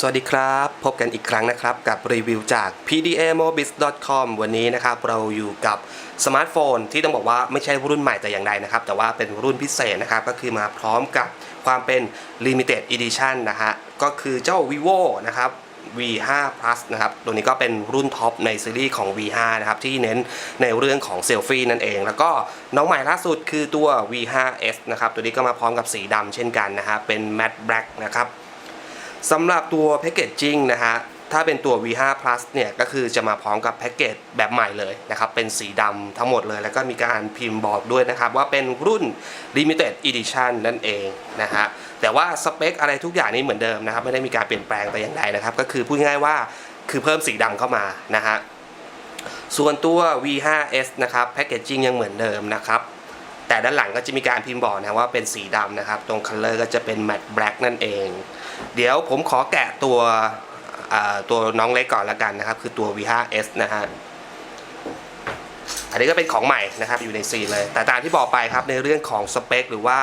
สวัสดีครับ พบกันอีกครั้งนะครับ กับรีวิวจาก pdamobis.com วันนี้นะครับเราอยู่กับสมาร์ทโฟนที่ต้องบอกว่าไม่ใช่รุ่นใหม่แต่อย่างใดนะครับ แต่ว่าเป็นรุ่นพิเศษนะครับ ก็คือมาพร้อมกับความเป็น limited edition นะฮะก็คือเจ้า vivo นะครับ V5 Plus นะครับ ตัวนี้ก็เป็นรุ่นท็อปในซีรีส์ของ V5 นะครับ ที่เน้นในเรื่องของเซลฟี่นั่นเอง แล้วก็น้องใหม่ล่าสุดคือตัว V5s นะครับ ตัวนี้ก็มาพร้อมกับสีดำเช่นกันนะฮะ เป็น matte black นะครับ สำหรับตัวแพ c เกจจิ้งนะฮะถ้าเป็นตัว V5 Plus เนี่ยก็คือจะมาพร้อมกับแพ็กเกจแบบใหม่เลยนะครับ เป็นสีดำทั้งหมดเลย แล้วก็มีการพิมพ์บอกด้วยนะครับ ว่าเป็นรุ่น Limited Edition นั่นเองนะฮะแต่ว่าสเปคอะไรทุกอย่างนี่เหมือนเดิมนะครับ ไม่ได้มีการเปลี่ยนแปลงแต่อย่างใดนะครับ ก็คือพูดง่ายว่าคือเพิ่มสีดำเข้ามานะฮะส่วนตัว V5s นะครับแพ c เกจจิ้งยังเหมือนเดิมนะครับ แต่ด้านหลังก็จะมีการพิมพ์บอกนะว่าเป็นสีดำนะครับ ตรงคัลเลอร์ก็จะเป็น matte black นั่นเอง เดี๋ยวผมขอแกะตัวตัวน้องเล็กก่อนละกันนะครับ คือตัว V5s นะฮะอันนี้ก็เป็นของใหม่นะครับอยู่ในซีเลย แต่ตามที่บอกไปครับในเรื่องของสเปคหรือว่า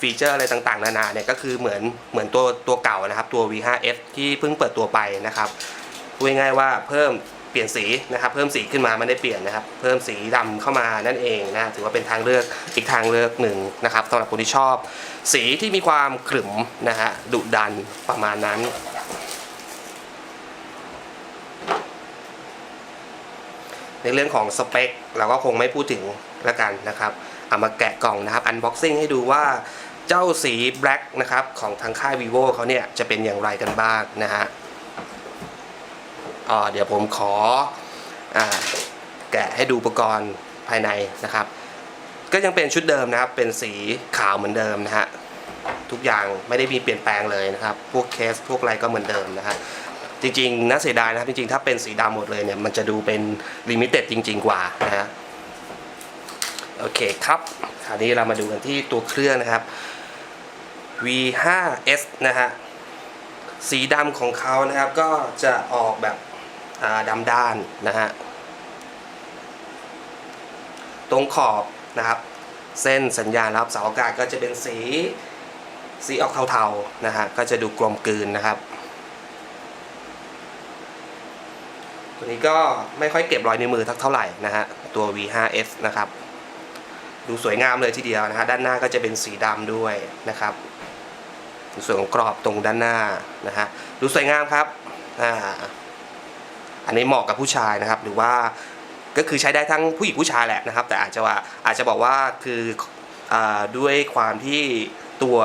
ฟีเจอร์อะไรต่างๆ นานาเนี่ยก็คือเหมือนเหมือนตัวตัวเก่านะครับตัว V5s ที่เพิ่งเปิดตัวไปนะครับพูดง่ายๆว่าเพิ่ม ลี่ยนสีนะครับ เพิ่มสีขึ้นมาไม่ได้เปลี่ยนนะครับ เพิ่มสีดำเข้ามานั่นเองนะถือว่าเป็นทางเลือกอีกทางเลือกหนึ่งนะครับสำหรับคนที่ชอบ สีที่มีความขรึมนะฮะดุดันประมาณนั้นในเรื่องของสเปคเราก็คงไม่พูดถึงละกันนะครับ เอามาแกะกล่องนะครับอันบ็อกซิ่งให้ดูว่าเจ้าสีแบล็กนะครับของทางค่าย vivo เขาเนี่ยจะเป็นอย่างไรกันบ้างนะฮะ เดี๋ยวผมขออแกะให้ดูอุปกรณ์ภายในนะครับ ก็ยังเป็นชุดเดิมนะครับ เป็นสีขาวเหมือนเดิมนะฮะทุกอย่างไม่ได้มีเปลี่ยนแปลงเลยนะครับ พวกเคสพวกอะไรก็เหมือนเดิมนะฮะจริงๆน่าเสียดายนะครับจริงๆ ถ้าเป็นสีดำหมดเลยเนี่ยมันจะดูเป็นลิมิเต็ดจริง ๆ กว่านะฮะโอเคครับคราวนี้เรามาดูกันที่ตัวเครื่องนะครับ V5s นะฮะสีดำของเขานะครับก็จะออกแบบ ดำด้านนะฮะตรงขอบนะครับ เส้นสัญญาณรับเสาอากาศก็จะเป็นสีสีออกเทาๆนะฮะก็จะดูกลมกลืนนะครับ ตัวนี้ก็ไม่ค่อยเก็บรอยนิ้วมือทักเท่าไหร่นะฮะตัว V5s นะครับ ดูสวยงามเลยทีเดียวนะฮะด้านหน้าก็จะเป็นสีดำด้วยนะครับส่วนของกรอบตรงด้านหน้านะฮะดูสวยงามครับอ่า อันนี้เหมาะกับผู้ชายนะครับ หรือว่าก็คือใช้ได้ทั้งผู้หญิงผู้ชายแหละนะครับ แต่อาจจะว่าอาจจะบอกว่าคืออด้วยความที่ตัว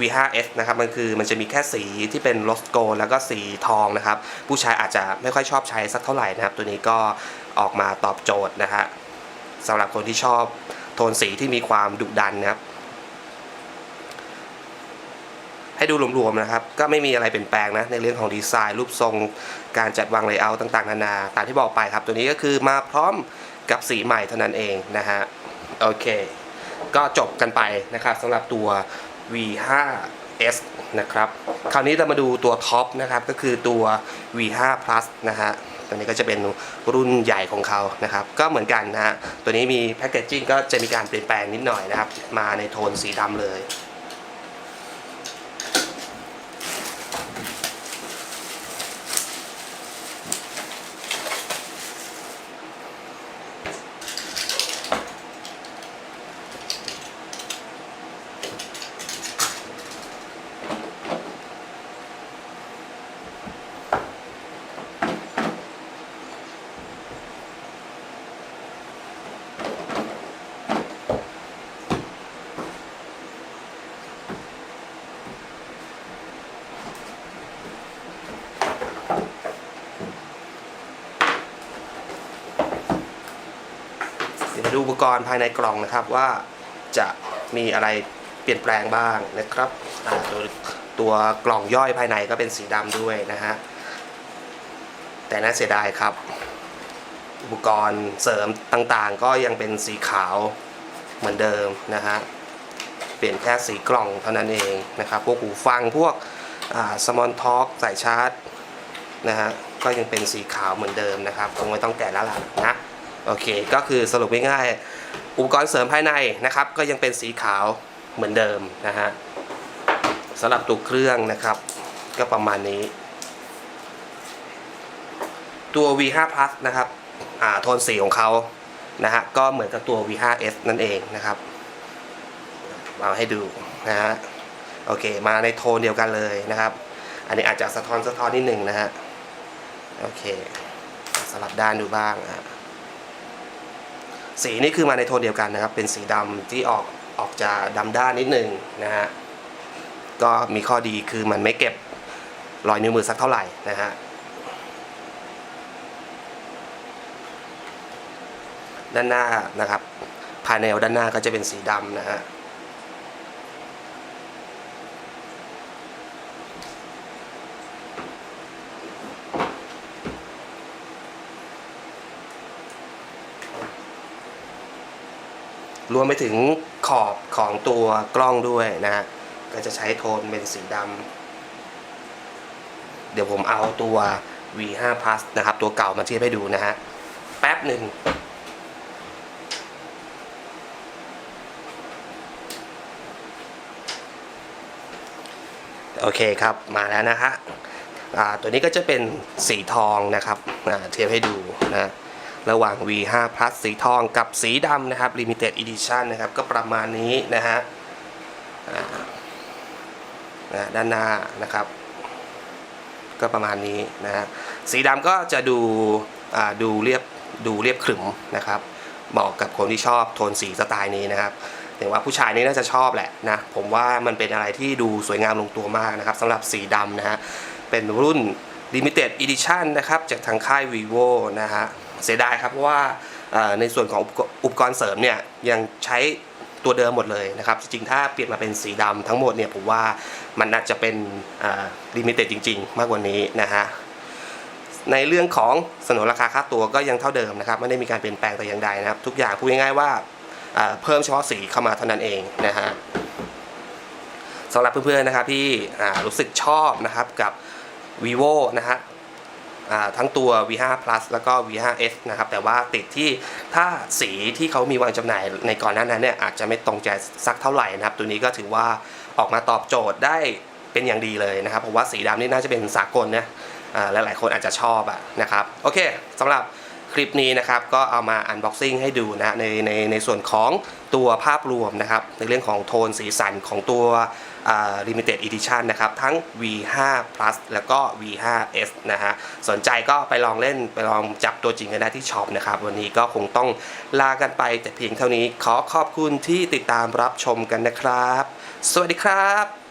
V5s นะครับมันคือมันจะมีแค่สีที่เป็นโรสโกลแล้วก็สีทองนะครับ ผู้ชายอาจจะไม่ค่อยชอบใช้สักเท่าไหร่นะครับ ตัวนี้ก็ออกมาตอบโจทย์นะฮะสำหรับคนที่ชอบโทนสีที่มีความดุดันนะครับ ให้ดูรวมๆนะครับ ก็ไม่มีอะไรเปลี่ยนแปลงนะ ในเรื่องของดีไซน์ รูปทรง การจัดวางเลเยอร์ต่างๆ นานา ตามที่บอกไปครับ ตัวนี้ก็คือมาพร้อมกับสีใหม่เท่านั้นเองนะฮะ โอเค ก็จบกันไปนะครับสำหรับตัว V5s นะครับคราวนี้เรามาดูตัวท็อปนะครับก็คือตัว V5 Plus นะฮะตัวนี้ก็จะเป็นรุ่นใหญ่ของเขานะครับ ก็เหมือนกันนะฮะตัวนี้มีแพคเกจจิ้งก็จะมีการเปลี่ยนแปลงนิดหน่อยนะครับ มาในโทนสีดำเลย ดี๋ยวดูอุปกรณ์ภายในกล่องนะครับว่าจะมีอะไรเปลี่ยนแปลงบ้างนะครับตัวตัวกล่องย่อยภายในก็เป็นสีดำด้วยนะฮะแต่น่าเสียดายครับ อุปกรณ์เสริมต่างๆ ก็ยังเป็นสีขาวเหมือนเดิมนะฮะเปลี่ยนแค่สีกล่องเท่านั้นเองนะครับพวกหูฟังพวกสมอนท็อกสายชาร์จนะฮะก็ยังเป็นสีขาวเหมือนเดิมนะครับ คงไม่ต้องแกะแล้วล่ะนะ โอเค ก็คือสรุปง่ายๆอุปกรณ์เสริมภายในนะครับ ก็ยังเป็นสีขาวเหมือนเดิมนะฮะสำหรับตัวเครื่องนะครับ ก็ประมาณนี้ ตัว V5 Plus นะครับอ่าโทนสีของเขานะฮะก็เหมือนกับตัว V5S นั่นเองนะครับเอาให้ดูนะฮะโอเค มาในโทนเดียวกันเลยนะครับ อันนี้อาจจะสะท้อนสะท้อนนิดหนึ่งนะฮะโอเคสลับด้านดูบ้างอะ สีนี้คือมาในโทนเดียวกันนะครับ เป็นสีดำที่ออกออกจะดำด้านนิดหนึ่งนะฮะก็มีข้อดีคือมันไม่เก็บรอยนิ้วมือสักเท่าไหร่นะฮะด้านหน้านะครับ ภายในด้านหน้าก็จะเป็นสีดำนะฮะ รวมไปถึงขอบของตัวกล้องด้วยนะฮะก็จะใช้โทนเป็นสีดำเดี๋ยวผมเอาตัว V5 Plus นะครับ ตัวเก่ามาเทียบให้ดูนะฮะ แป๊บหนึ่งโอเคครับมาแล้วนะฮะตัวนี้ก็จะเป็นสีทองนะครับเทียบให้ดูนะ ระหว่าง V5 Plus สีทองกับสีดำนะครับ Limited Edition นะครับ ก็ประมาณนี้นะฮะนะด้านหน้านะครับ ก็ประมาณนี้นะฮะสีดำก็จะดูดูเรียบดูเรียบขรึมนะครับเหมาะกับคนที่ชอบโทนสีสไตล์นี้นะครับแต่ว่าผู้ชายนี่น่าจะชอบแหละนะผมว่ามันเป็นอะไรที่ดูสวยงามลงตัวมากนะครับสำหรับสีดำนะฮะเป็นรุ่น Limited Edition นะครับ จากทางค่าย vivo นะฮะ เสียดายครับเพราะว่าในส่วนของอุปกรณ์เสริมเนี่ยยังใช้ตัวเดิมหมดเลยนะครับ จริงๆ ถ้าเปลี่ยนมาเป็นสีดำทั้งหมดเนี่ยผมว่ามันน่าจะเป็นเอ่อ Limited จริง ๆ มากกว่านี้นะฮะในเรื่องของสนนราคาค่าตัวก็ยังเท่าเดิมนะครับไม่ได้มีการเปลี่ยนแปลงแต่อย่างใดนะครับ ทุกอย่างพูดง่ายๆว่าเพิ่มเฉพาะสีเข้ามาเท่านั้นเองนะฮะสำหรับเพื่อนๆนะครับที่รู้สึกชอบนะครับกับ vivo นะฮะ ทั้งตัว V5 Plus แล้วก็ V5s นะครับแต่ว่าติดที่ถ้าสีที่เขามีวางจำหน่ายในก่อนหน้านั้นเนี่ยอาจจะไม่ตรงใจสักเท่าไหร่นะครับ ตัวนี้ก็ถือว่าออกมาตอบโจทย์ได้เป็นอย่างดีเลยนะครับ เพราะว่าสีดำนี่น่าจะเป็นสากลนะอ่าหลายๆคนอาจจะชอบอะนะครับโอเคสำหรับ คลิปนี้นะครับก็เอามาอันบ็อกซิ่งให้ดูนะในในในส่วนของตัวภาพรวมนะครับ ในเรื่องของโทนสีสันของตัว limited edition นะครับ ทั้ง V5 plus แล้วก็ V5s นะฮะสนใจก็ไปลองเล่นไปลองจับตัวจริงกันได้ที่ช็อปนะครับ วันนี้ก็คงต้องลากันไปแต่เพียงเท่านี้ขอขอบคุณที่ติดตามรับชมกันนะครับ สวัสดีครับ